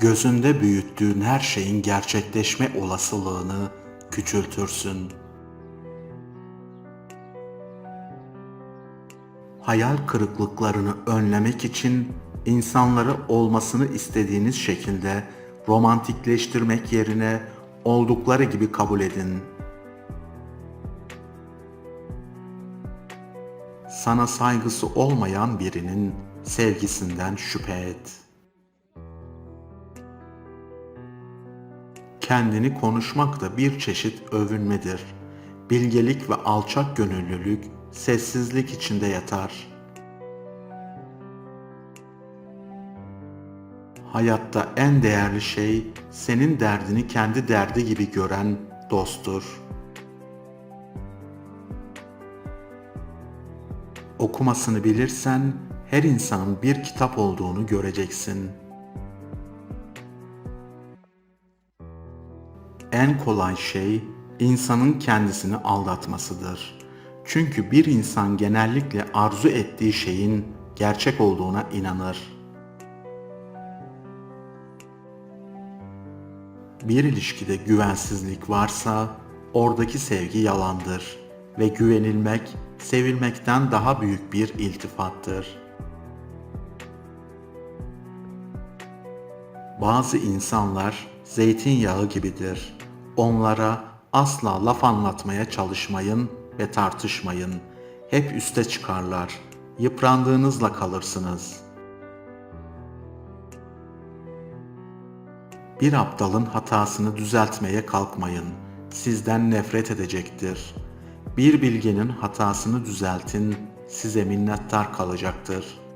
gözünde büyüttüğün her şeyin gerçekleşme olasılığını küçültürsün. Hayal kırıklıklarını önlemek için insanları olmasını istediğiniz şekilde romantikleştirmek yerine oldukları gibi kabul edin. Sana saygısı olmayan birinin sevgisinden şüphe et. Kendini konuşmak da bir çeşit övünmedir. Bilgelik ve alçak gönüllülük sessizlik içinde yatar. Hayatta en değerli şey senin derdini kendi derdi gibi gören dosttur. Okumasını bilirsen her insanın bir kitap olduğunu göreceksin. En kolay şey insanın kendisini aldatmasıdır. Çünkü bir insan genellikle arzu ettiği şeyin gerçek olduğuna inanır. Bir ilişkide güvensizlik varsa oradaki sevgi yalandır ve güvenilmek sevilmekten daha büyük bir iltifattır. Bazı insanlar zeytinyağı gibidir. Onlara asla laf anlatmaya çalışmayın ve tartışmayın. Hep üste çıkarlar. Yıprandığınızla kalırsınız. Bir aptalın hatasını düzeltmeye kalkmayın. Sizden nefret edecektir. Bir bilgenin hatasını düzeltin, size minnettar kalacaktır.''